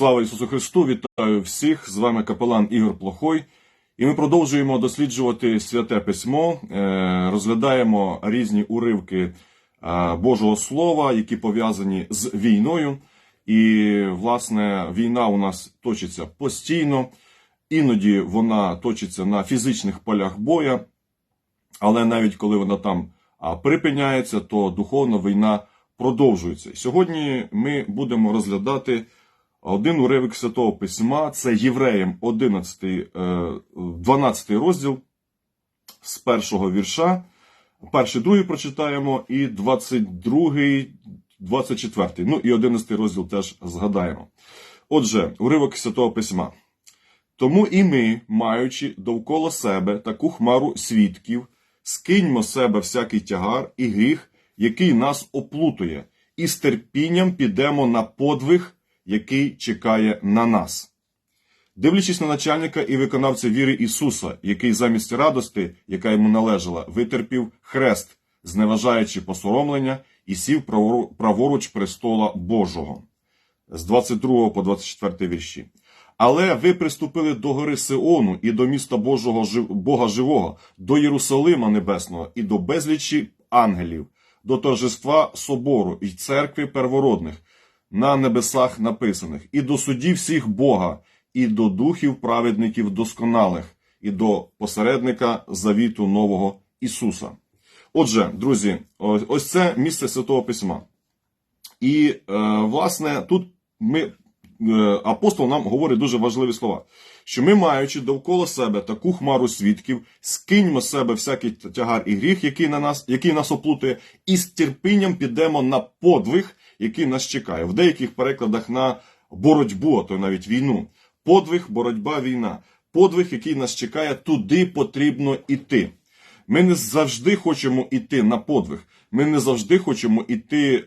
Слава Ісусу Христу! Вітаю всіх! З вами капелан Ігор Плохой. І ми продовжуємо досліджувати святе письмо, е, розглядаємо різні уривки е, Божого Слова, які пов'язані з війною. І, власне, війна у нас точиться постійно, іноді вона точиться на фізичних полях боя, але навіть коли вона там припиняється, то духовна війна продовжується. Сьогодні ми будемо розглядати один уривок Святого Письма, це Євреям 11, е, 12 розділ з першого вірша. Перший, другий прочитаємо, і 22, 24, ну і 11 розділ теж згадаємо. Отже, уривок Святого Письма. Тому і ми, маючи довкола себе таку хмару свідків, скиньмо себе всякий тягар і гріх, який нас оплутує, і з терпінням підемо на подвиг, який чекає на нас. Дивлячись на начальника і виконавця віри Ісуса, який замість радости, яка йому належала, витерпів хрест, зневажаючи посоромлення, і сів праворуч престола Божого. З 22 по 24 вірші. Але ви приступили до гори Сиону і до міста Божого Бога Живого, до Єрусалима Небесного і до безлічі ангелів, до торжества собору і церкви первородних, на небесах написаних, і до судів всіх Бога, і до духів праведників досконалих, і до посередника завіту нового Ісуса. Отже, друзі, ось це місце Святого Письма. І, е, власне, тут ми, е, апостол нам говорить дуже важливі слова. Що ми, маючи довкола себе таку хмару свідків, скиньмо з себе всякий тягар і гріх, який, на нас, який нас оплутує, і з терпінням підемо на подвиг, який нас чекає. В деяких перекладах на боротьбу, а то навіть війну. Подвиг, боротьба, війна. Подвиг, який нас чекає, туди потрібно іти. Ми не завжди хочемо йти на подвиг. Ми не завжди хочемо йти е,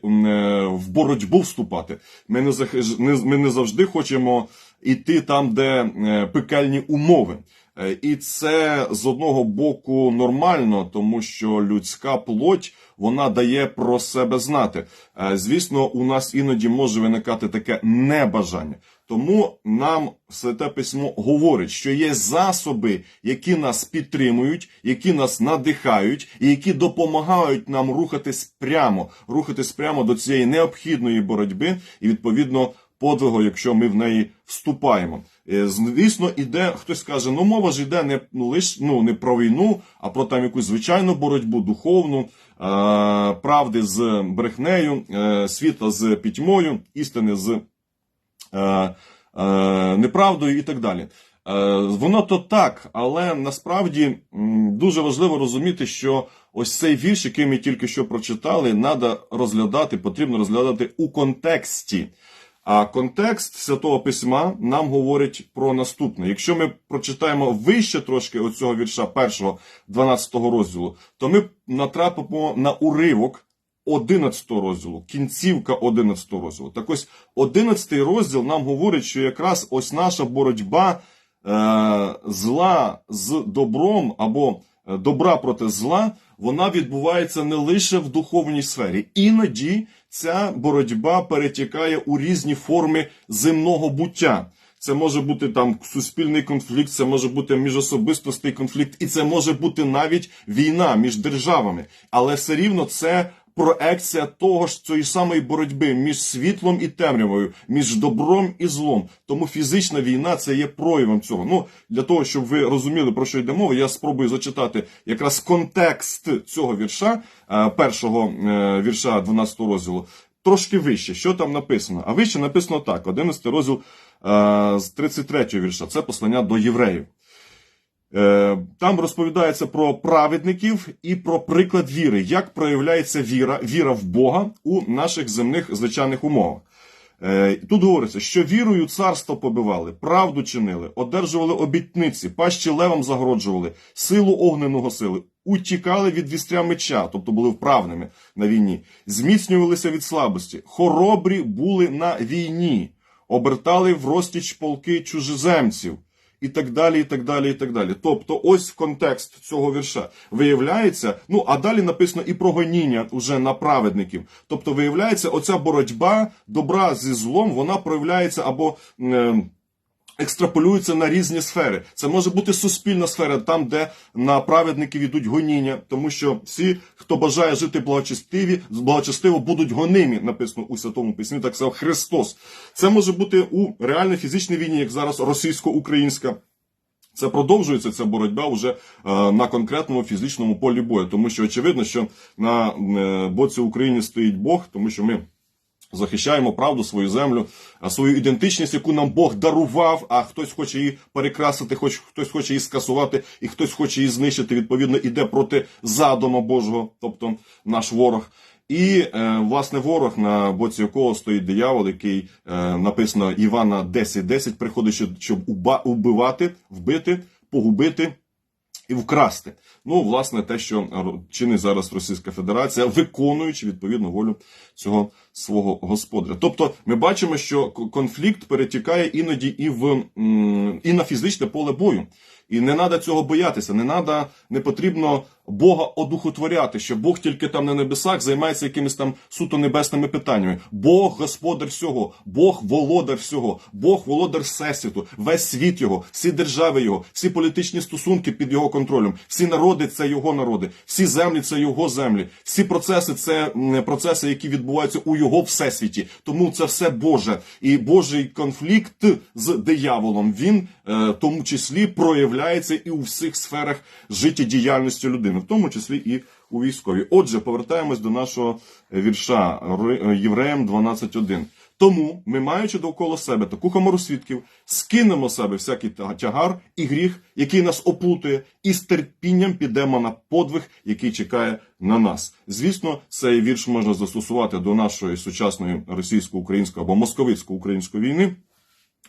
в боротьбу вступати. Ми не- ми не завжди хочемо йти там, де е, пекельні умови. Е, І це з одного боку нормально, тому що людська плоть вона дає про себе знати. Е, Звісно, у нас іноді може виникати таке небажання. Тому нам святе письмо говорить, що є засоби, які нас підтримують, які нас надихають, і які допомагають нам рухатись прямо, рухатись прямо до цієї необхідної боротьби і відповідно подвигу, якщо ми в неї вступаємо. Е, Звісно, іде хтось скаже, ну мова ж йде не ну, лиш ну не про війну, а про там якусь звичайну боротьбу, духовну, е, правди з брехнею, е, світла з пітьмою, істини з е, е, неправдою і так далі. Е, Воно то так, але насправді дуже важливо розуміти, що ось цей вірш, який ми тільки що прочитали, треба розглядати, потрібно розглядати у контексті. А контекст Святого Письма нам говорить про наступне. Якщо ми прочитаємо вище трошки оцього вірша першого 12 розділу, то ми натрапимо на уривок 11 розділу, кінцівка 11 розділу. Так ось 11 розділ нам говорить, що якраз ось наша боротьба е, зла з добром або добра проти зла, вона відбувається не лише в духовній сфері. Іноді ця боротьба перетікає у різні форми земного буття. Це може бути там суспільний конфлікт, це може бути міжособистостий конфлікт, і це може бути навіть війна між державами. Але все рівно це проекція того ж цієї самої боротьби між світлом і темрявою, між добром і злом. Тому фізична війна це є проявом цього. Ну для того, щоб ви розуміли про що йде мова, я спробую зачитати якраз контекст цього вірша, е, першого е, вірша 12 розділу. Трошки вище, що там написано? А вище написано так: 11 розділ е, з 33 вірша. Це послання до євреїв. Е, Там розповідається про праведників і про приклад віри, як проявляється віра, віра в Бога у наших земних звичайних умовах. Е, Тут говориться, що вірою царство побивали, правду чинили, одержували обітниці, пащі левам загороджували, силу огненого сили, утікали від вістря меча, тобто були вправними на війні, зміцнювалися від слабості, хоробрі були на війні, обертали в розтіч полки чужеземців і так далі, і так далі, і так далі. Тобто, ось контекст цього вірша виявляється. Ну а далі написано і про гоніння уже на праведників. Тобто, виявляється, оця боротьба добра зі злом, вона проявляється або. Е, екстраполюється на різні сфери. Це може бути суспільна сфера, там, де на праведників ідуть гоніння, тому що всі, хто бажає жити благочестиві, благочестиво, будуть гонимі, написано у Святому Письмі, так сказав Христос. Це може бути у реальній фізичній війні, як зараз російсько-українська. Це продовжується ця боротьба вже е, на конкретному фізичному полі бою, тому що очевидно, що на е, боці України стоїть Бог, тому що ми захищаємо правду, свою землю, свою ідентичність, яку нам Бог дарував, а хтось хоче її перекрасити, хоч хтось хоче її скасувати, і хтось хоче її знищити. Відповідно, іде проти задуму Божого, тобто наш ворог. І е, власне ворог, на боці якого стоїть диявол, який е, написано Івана 10.10, приходить, щоб- щоб уба- убивати, вбити, погубити і вкрасти. Ну, власне, те, що ро- чинить зараз Російська Федерація, виконуючи відповідну волю цього свого господаря. Тобто, ми бачимо, що конфлікт перетікає іноді і в і на фізичне поле бою. І не треба цього боятися, не надо, не потрібно Бога одухотворяти, що Бог тільки там на небесах займається якимись там суто небесними питаннями. Бог господар всього, Бог володар всього, Бог володар всесвіту, весь світ його, всі держави його, всі політичні стосунки під його контролем, всі народи це його народи, всі землі це його землі, всі процеси це процеси, які відбуваються у його всесвіті. Тому це все Боже. І Божий конфлікт з дияволом він е, в тому числі проявляється і у всіх сферах життєдіяльності людини, в тому числі і у військовій. Отже, повертаємось до нашого вірша Ри- Євреям 12.1. Тому ми, маючи довкола себе таку хамору свідків, скинемо себе всякий тягар і гріх, який нас оплутує, і з терпінням підемо на подвиг, який чекає на нас. Звісно, цей вірш можна застосувати до нашої сучасної російсько-української або московицько-української війни.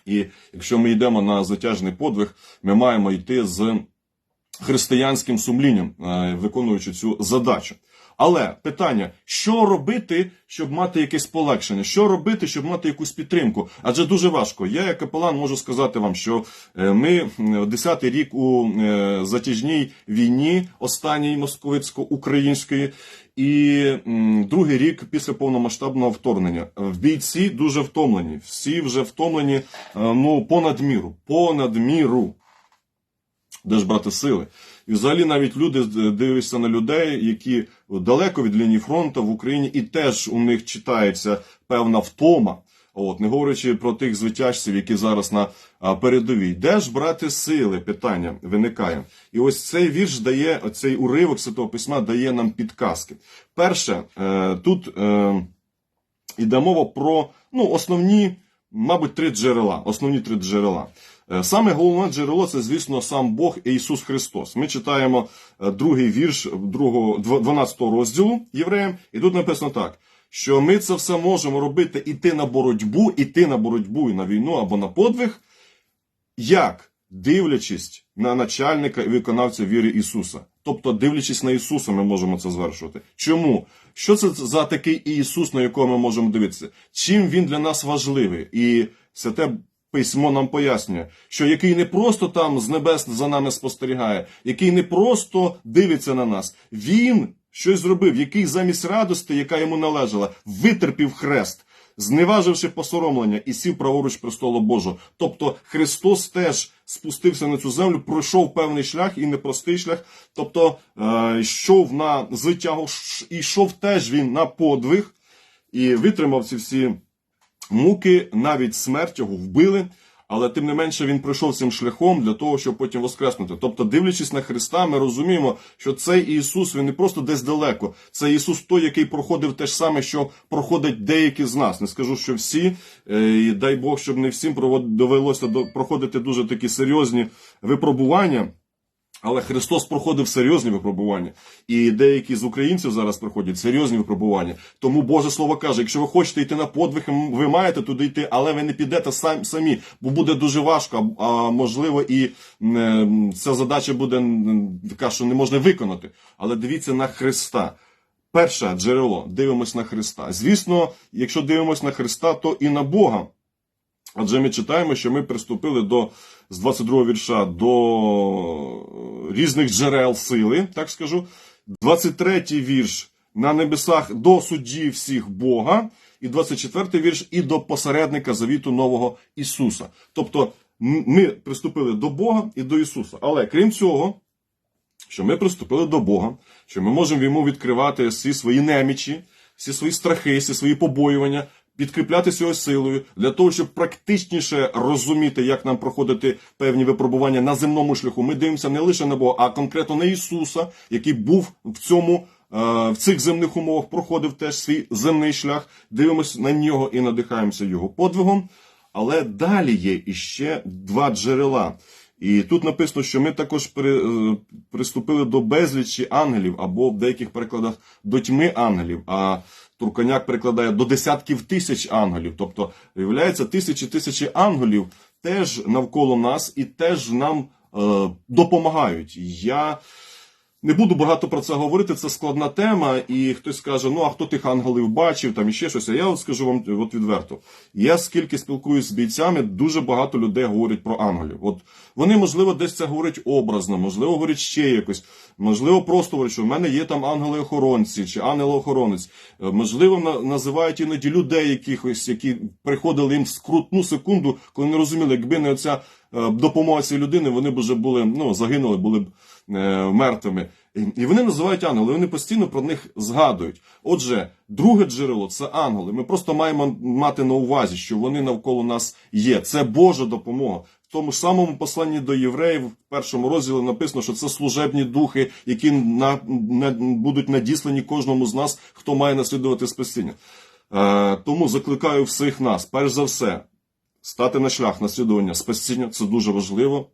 І якщо ми йдемо на затяжний подвиг, ми маємо йти з християнським сумлінням, е, виконуючи цю задачу. Але питання: що робити, щоб мати якесь полегшення? Що робити, щоб мати якусь підтримку? Адже дуже важко. Я, як капелан, можу сказати вам, що е, ми м, десятий рік у е, затяжній війні, останній московицько-української, і другий рік після повномасштабного вторгнення. Бійці дуже втомлені. Всі вже втомлені, е, ну понад міру, понад міру. Де ж брати сили? І взагалі навіть люди з- дивляться на людей, які далеко від лінії фронту в Україні, і теж у них читається певна втома. От, не говорячи про тих звитяжців, які зараз на передовій. Де ж брати сили? Питання виникає. І ось цей вірш дає, цей уривок Святого Письма дає нам підказки. Перше, е, тут е, йде мова про ну, основні, мабуть, три джерела. Основні три джерела. Е, Саме головне джерело це, звісно, сам Бог і Ісус Христос. Ми читаємо другий вірш другого, 12 розділу Євреям, і тут написано так. Що ми це все можемо робити, іти на боротьбу, іти на боротьбу і на війну або на подвиг, як дивлячись на начальника і виконавця віри Ісуса. Тобто, дивлячись на Ісуса, ми можемо це звершувати. Чому? Що це за такий Ісус, на якого ми можемо дивитися? Чим він для нас важливий? І святе письмо нам пояснює, що який не просто там з небес за нами спостерігає, який не просто дивиться на нас, він щось зробив, який замість радости, яка йому належала, витерпів хрест зневаживши посоромлення і сів праворуч престолу Божого. Тобто Христос теж спустився на цю землю, пройшов певний шлях і непростий шлях. Тобто е, йшов на звитягу, йшов теж він на подвиг і витримав ці всі муки, навіть смерть його вбили. Але тим не менше він пройшов цим шляхом для того, щоб потім воскреснути. Тобто, дивлячись на Христа, ми розуміємо, що цей Ісус він не просто десь далеко. Це Ісус той, який проходив те ж саме, що проходять деякі з нас. Не скажу, що всі, е, і дай Бог, щоб не всім довелося до- проходити дуже такі серйозні випробування. Але Христос проходив серйозні випробування, і деякі з українців зараз проходять серйозні випробування. Тому Боже Слово каже: якщо ви хочете йти на подвиг, ви маєте туди йти, але ви не підете сам- самі, бо буде дуже важко. А можливо, і м, ця задача буде така, що не можна виконати. Але дивіться на Христа. Перше джерело дивимось на Христа. Звісно, якщо дивимось на Христа, то і на Бога. Адже ми читаємо, що ми приступили до з 22 вірша до різних джерел сили, так скажу. 23 вірш на небесах до судді всіх Бога, і 24 вірш і до посередника завіту нового Ісуса. Тобто ми приступили до Бога і до Ісуса. Але крім цього, що ми приступили до Бога, що ми можемо йому відкривати всі свої немічі, всі свої страхи, всі свої побоювання, підкріплятися його силою для того, щоб практичніше розуміти, як нам проходити певні випробування на земному шляху. Ми дивимося не лише на Бога, а конкретно на Ісуса, який був в цьому. е, В цих земних умовах проходив теж свій земний шлях, дивимося на нього і надихаємося його подвигом. Але далі є іще два джерела. І тут написано, що ми також е, приступили до безлічі ангелів, або в деяких перекладах до тьми ангелів. А Турконяк перекладає до десятків тисяч ангелів. Тобто, виявляється, тисячі тисячі ангелів теж навколо нас і теж нам е, допомагають. Я не буду багато про це говорити, це складна тема, і хтось скаже, ну а хто тих ангелів бачив, там іще щось. А я от скажу вам от відверто. Я скільки спілкуюсь з бійцями, дуже багато людей говорять про ангелів. От вони, можливо, десь це говорять образно, можливо, говорять ще якось, можливо, просто говорять, що в мене є там ангели-охоронці чи ангел-охоронець. Е, Можливо, називають іноді людей якихось, які приходили їм в скрутну секунду, коли не розуміли, якби не оця е, допомога цієї людини, вони б вже були, ну, загинули, були б мертвими. І- І вони називають ангели, вони постійно про них згадують. Отже, друге джерело це ангели. Ми просто маємо мати на увазі, що вони навколо нас є. Це Божа допомога. В тому ж самому посланні до євреїв в першому розділі написано, що це служебні духи, які на, на, будуть надіслані кожному з нас, хто має наслідувати спасіння. Е, тому закликаю всіх нас, перш за все, стати на шлях наслідування спасіння. Це дуже важливо.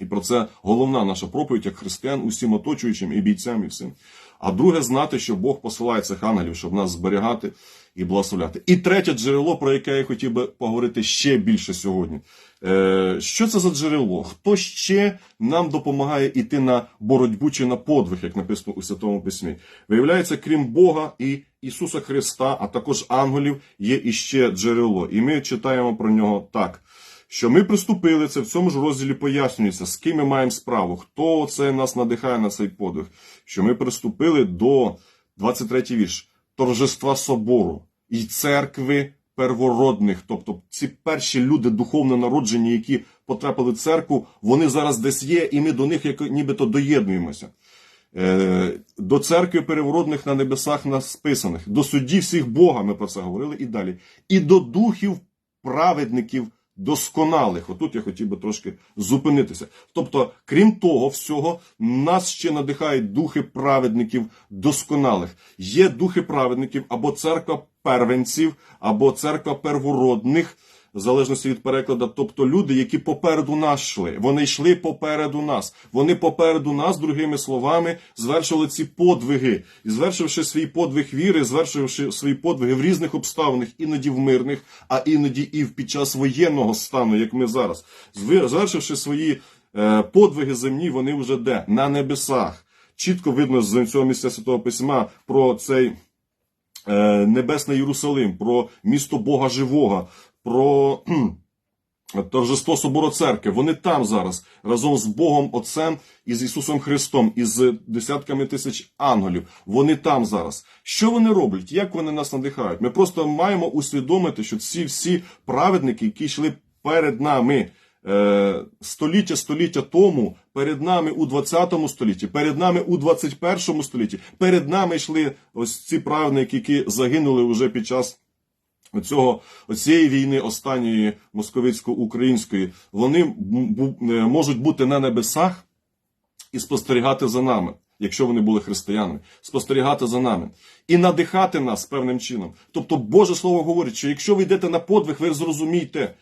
І про це головна наша проповідь як християн усім оточуючим і бійцям, і всім. А друге, знати, що Бог посилає цих ангелів, щоб нас зберігати і благословляти. І третє джерело, про яке я хотів би поговорити ще більше сьогодні. Е, що це за джерело? Хто ще нам допомагає йти на боротьбу чи на подвиг, як написано у Святому Письмі? Виявляється, крім Бога і Ісуса Христа, а також ангелів, є іще джерело. І ми читаємо про нього так що ми приступили, це в цьому ж розділі пояснюється, з ким ми маємо справу, хто це нас надихає на цей подвиг. Що ми приступили до 23 вірш торжества собору і церкви первородних. Тобто ці перші люди духовно народжені, які потрапили в церкву, вони зараз десь є, і ми до них як нібито доєднуємося. Е, До церкви переворотних на небесах насписаних, до судді всіх Бога, ми про це говорили і далі, і до духів праведників досконалих. Отут я хотів би трошки зупинитися. Тобто, крім того всього, нас ще надихають духи праведників досконалих. Є духи праведників або церква первенців, або церква первородних. В залежності від перекладу, тобто люди, які попереду нас йшли, вони йшли попереду нас. Вони попереду нас, другими словами, звершили ці подвиги, і звершивши свій подвиг віри, звершивши свої подвиги в різних обставинах, іноді в мирних, а іноді і в під час воєнного стану, як ми зараз, звершивши свої е, подвиги земні, вони вже де на небесах. Чітко видно з цього місця Святого Письма про цей е, небесний Єрусалим, про місто Бога Живого, про торжество Собору Церкви. Вони там зараз разом з Богом Отцем і з Ісусом Христом, і з десятками тисяч ангелів. Вони там зараз. Що вони роблять? Як вони нас надихають? Ми просто маємо усвідомити, що ці всі праведники, які йшли перед нами. е, Століття століття тому перед нами у 20 столітті, перед нами у 21 столітті, перед нами йшли ось ці праведники, які загинули вже під час цього цієї війни останньої московицько-української. Вони е, можуть бути на небесах і спостерігати за нами, якщо вони були християнами, спостерігати за нами і надихати нас певним чином. Тобто, Боже Слово говорить, що якщо ви йдете на подвиг, ви зрозумієте.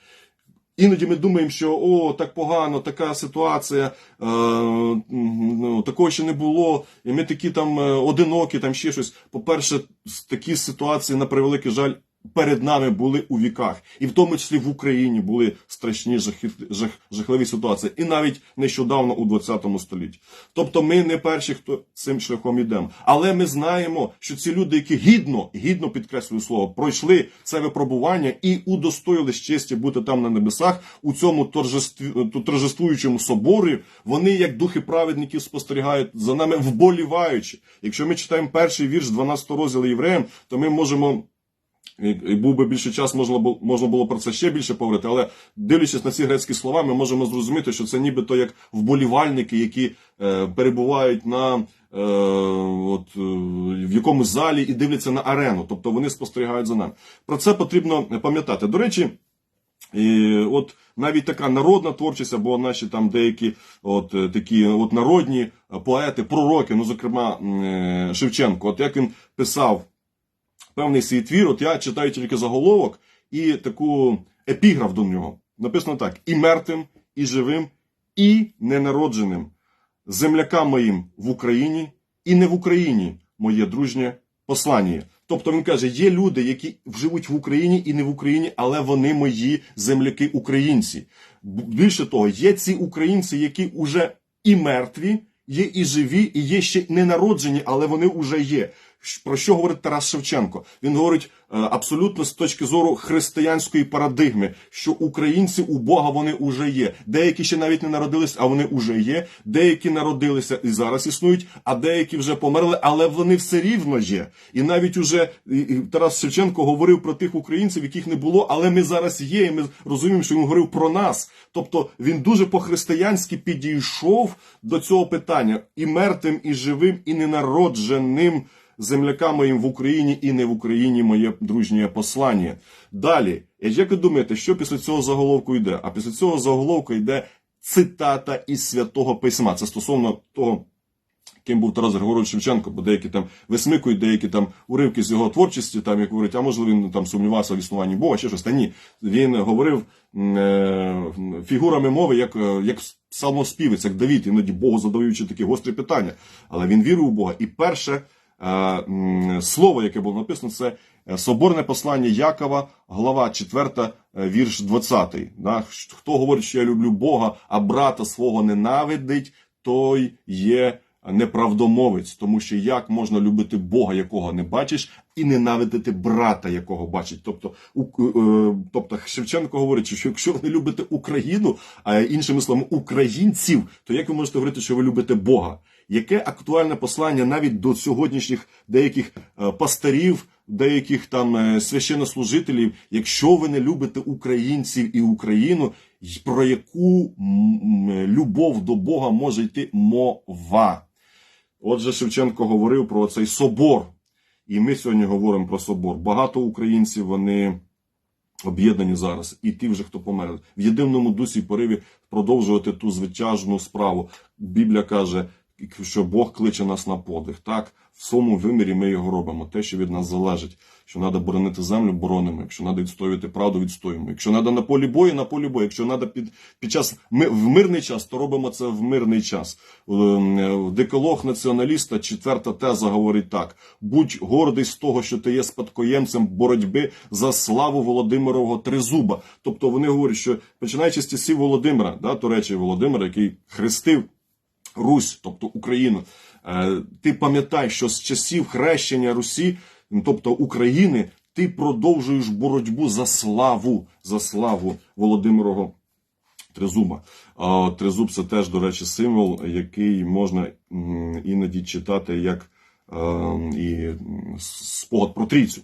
Іноді ми думаємо, що о, так погано, така ситуація, е, ну, такого ще не було, і ми такі там е, одинокі, там ще щось. По-перше, такі ситуації, на превеликий жаль, перед нами були у віках, і в тому числі в Україні були страшні жахи, жах, жахливі ситуації, і навіть нещодавно у 20 столітті. Тобто, ми не перші, хто цим шляхом йдемо. Але ми знаємо, що ці люди, які гідно, гідно підкреслюю слово, пройшли це випробування і удостоїлись честі бути там на небесах у цьому торжестві, торжествуючому соборі. Вони, як духи праведників, спостерігають за нами, вболіваючи. Якщо ми читаємо перший вірш 12 розділу євреям, то ми можемо. І був би більше час, можна було, можна було про це ще більше поговорити, але дивлячись на ці грецькі слова, ми можемо зрозуміти, що це нібито як вболівальники, які е, перебувають на е, от, е, в якомусь залі і дивляться на арену, тобто вони спостерігають за нами. Про це потрібно пам'ятати. До речі, і от навіть така народна творчість, або наші там деякі от е, такі от народні е, поети, пророки, ну зокрема е, Шевченко, от як він писав певний свій твір, от я читаю тільки заголовок і таку епіграф до нього. Написано так: і мертвим, і живим, і ненародженим, землякам моїм в Україні, і не в Україні моє дружнє послання. Тобто він каже: є люди, які живуть в Україні і не в Україні, але вони мої земляки українці. Більше того, є ці українці, які вже і мертві, є і живі, і є ще не народжені, але вони вже є. Про що говорить Тарас Шевченко? Він говорить е, абсолютно з точки зору християнської парадигми, що українці у Бога вони уже є. Деякі ще навіть не народились, а вони уже є. Деякі народилися і зараз існують, а деякі вже померли, але вони все рівно є. І навіть уже Тарас Шевченко говорив про тих українців, яких не було, але ми зараз є. І ми розуміємо, що він говорив про нас. Тобто він дуже по-християнськи підійшов до цього питання і мертвим, і живим, і ненародженим землякам моїм в Україні і не в Україні моє дружнє послання. Далі, як ви думаєте, що після цього заголовку йде? А після цього заголовку йде цитата із святого письма. Це стосовно того. Ким був Тарас Григорович Шевченко, бо деякі там висмикують, деякі там уривки з його творчості, там як говорять, а можливо він там сумнівався в існуванні Бога, ще щось. Та ні. Він говорив е, фігурами мови, як, як псалмоспівець, як Давід, іноді Богу задаючи такі гострі питання. Але він вірив у Бога. І перше слово, яке було написано, це е, соборне послання Якова, глава 4, е, вірш 20. Да? Хто говорить, що я люблю Бога, а брата свого ненавидить, той є неправдомовець, тому що як можна любити Бога, якого не бачиш, і ненавидити брата, якого бачить. Тобто, у, е, тобто Шевченко говорить, що якщо ви не любите Україну, а іншими словами українців, то як ви можете говорити, що ви любите Бога? Яке актуальне послання навіть до сьогоднішніх деяких е, пастирів, деяких там е, священнослужителів, якщо ви не любите українців і Україну, про яку любов до Бога може йти мова? Отже, Шевченко говорив про цей собор, і ми сьогодні говоримо про собор. Багато українців вони об'єднані зараз, і ті вже хто померли. В єдиному дусі пориві продовжувати ту звитяжну справу. Біблія каже, що Бог кличе нас на подвиг. Так, в своєму вимірі ми його робимо. Те, що від нас залежить. Що треба боронити землю, боронимо. Якщо треба відстоювати правду, відстоюємо. Якщо треба на полі бою, на полі бою. Якщо треба під, під час ми, в мирний час, то робимо це в мирний час. Ем, Деколог націоналіста, четверта теза говорить так: будь гордий з того, що ти є спадкоємцем боротьби за славу Володимирового тризуба. Тобто вони говорять, що починаючи з часів Володимира, да, то речі Володимира, який хрестив Русь, тобто Україну. Е, Ти пам'ятай, що з часів хрещення Русі, тобто України, ти продовжуєш боротьбу за славу, за славу Володимирового Тризуба. Тризуб це теж, до речі, символ, який можна іноді читати як е, і спогад про трійцю.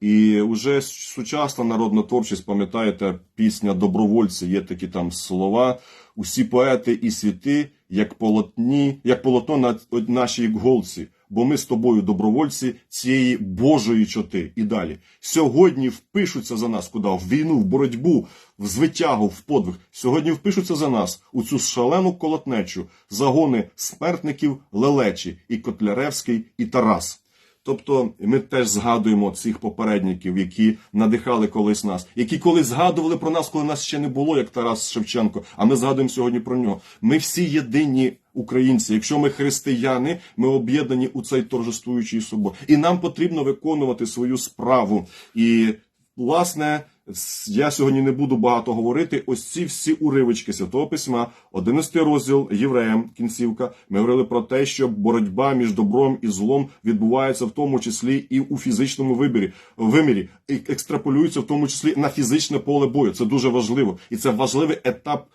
І вже сучасна народна творчість, пам'ятаєте, пісня Добровольці, є такі там слова. Усі поети і світи, як полотні, як полотно на нашій голці. Бо ми з тобою добровольці цієї Божої чоти. І далі. Сьогодні впишуться за нас куди? В війну, в боротьбу, в звитягу, в подвиг. Сьогодні впишуться за нас у цю шалену колотнечу загони смертників Лелечі, і Котляревський, і Тарас. Тобто ми теж згадуємо цих попередників, які надихали колись нас, які колись згадували про нас, коли нас ще не було, як Тарас Шевченко. А ми згадуємо сьогодні про нього. Ми всі єдині українці, якщо ми християни, ми об'єднані у цей торжествуючий собор. І нам потрібно виконувати свою справу. І власне. Я сьогодні не буду багато говорити. Ось ці всі уривочки Святого Письма, 11 розділ Євреям, кінцівка. Ми говорили про те, що боротьба між добром і злом відбувається в тому числі і у фізичному вибірі, вимірі, і екстраполюється в тому числі на фізичне поле бою. Це дуже важливо, і це важливий етап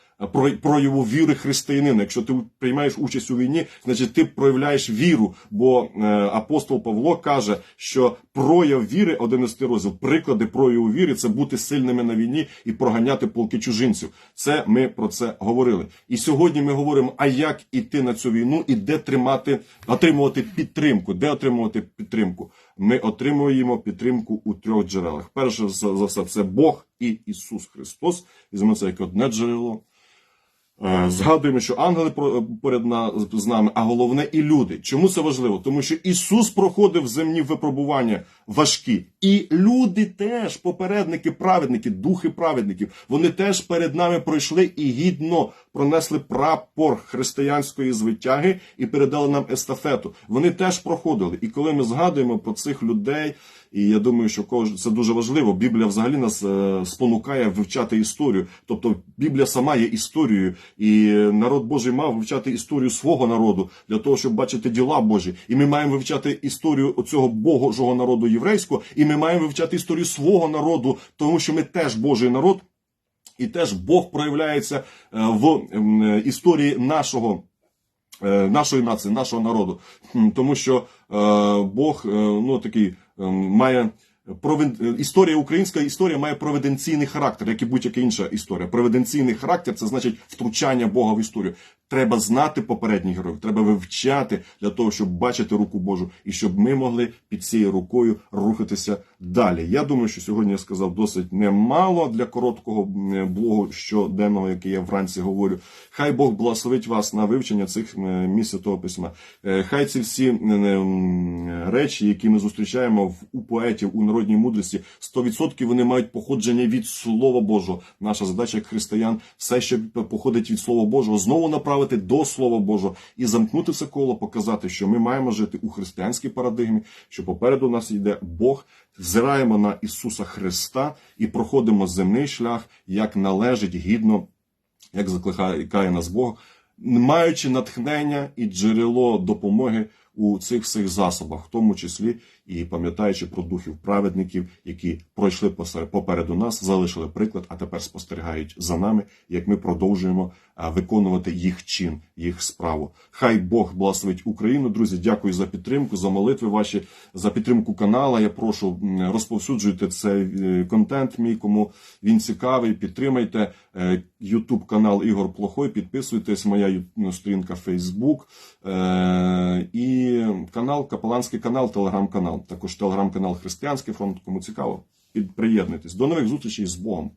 прояву віри християнина. Якщо ти приймаєш участь у війні, значить ти проявляєш віру. Бо е, апостол Павло каже, що прояв віри, 11 розділ, приклади прояву віри це бути сильними на війні і проганяти полки чужинців. Це ми про це говорили. І сьогодні ми говоримо, а як іти на цю війну і де тримати, отримувати підтримку. Де отримувати підтримку? Ми отримуємо підтримку у трьох джерелах. Перше за все, це Бог і Ісус Христос. Візьмемо це як одне джерело. Е, Згадуємо, що ангели про- поряд з нами, а головне і люди. Чому це важливо? Тому що Ісус проходив земні випробування важкі. І люди теж, попередники, праведники, духи праведників, вони теж перед нами пройшли і гідно пронесли прапор християнської звитяги і передали нам естафету. Вони теж проходили. І коли ми згадуємо про цих людей, і я думаю, що це дуже важливо. Біблія взагалі нас е, спонукає вивчати історію. Тобто Біблія сама є історією, і народ Божий мав вивчати історію свого народу для того, щоб бачити діла Божі. І ми маємо вивчати історію оцього Божого народу єврейського, і ми маємо вивчати історію свого народу, тому що ми теж Божий народ, і теж Бог проявляється е, в ем, е, історії нашого е, нашої нації, нашого народу. Тому що Бог ну, такий е, має. Історія українська історія має провиденційний характер, як і будь-яка інша історія. Провиденційний характер це значить втручання Бога в історію. Треба знати попередніх героїв, треба вивчати для того, щоб бачити руку Божу, і щоб ми могли під цією рукою рухатися далі. Я думаю, що сьогодні я сказав досить немало для короткого блогу щоденного, який я вранці говорю. Хай Бог благословить вас на вивчення цих місць Святого Письма. Е, Хай ці всі речі, які ми зустрічаємо у поетів у народній мудрості, 100% вони мають походження від Слова Божого. Наша задача як християн, все, що походить від Слова Божого, знову направити до Слова Божого і замкнути це коло, показати, що ми маємо жити у християнській парадигмі, що попереду нас йде Бог. Взираємо на Ісуса Христа і проходимо земний шлях, як належить гідно як закликає нас Бог, маючи натхнення і джерело допомоги у цих всіх засобах, в тому числі і пам'ятаючи про духів праведників, які пройшли попереду нас, залишили приклад, а тепер спостерігають за нами, як ми продовжуємо виконувати їх чин, їх справу. Хай Бог благословить Україну. Друзі, дякую за підтримку, за молитви ваші, за підтримку канала. Я прошу розповсюджуйте цей е, контент. Мій кому він цікавий. Підтримайте е, YouTube канал Ігор Плохой. Підписуйтесь, моя сторінка Facebook е, і канал, капеланський канал, телеграм-канал. Також телеграм-канал Християнський фронт. Кому цікаво, приєднуйтесь. До нових зустрічей з Богом.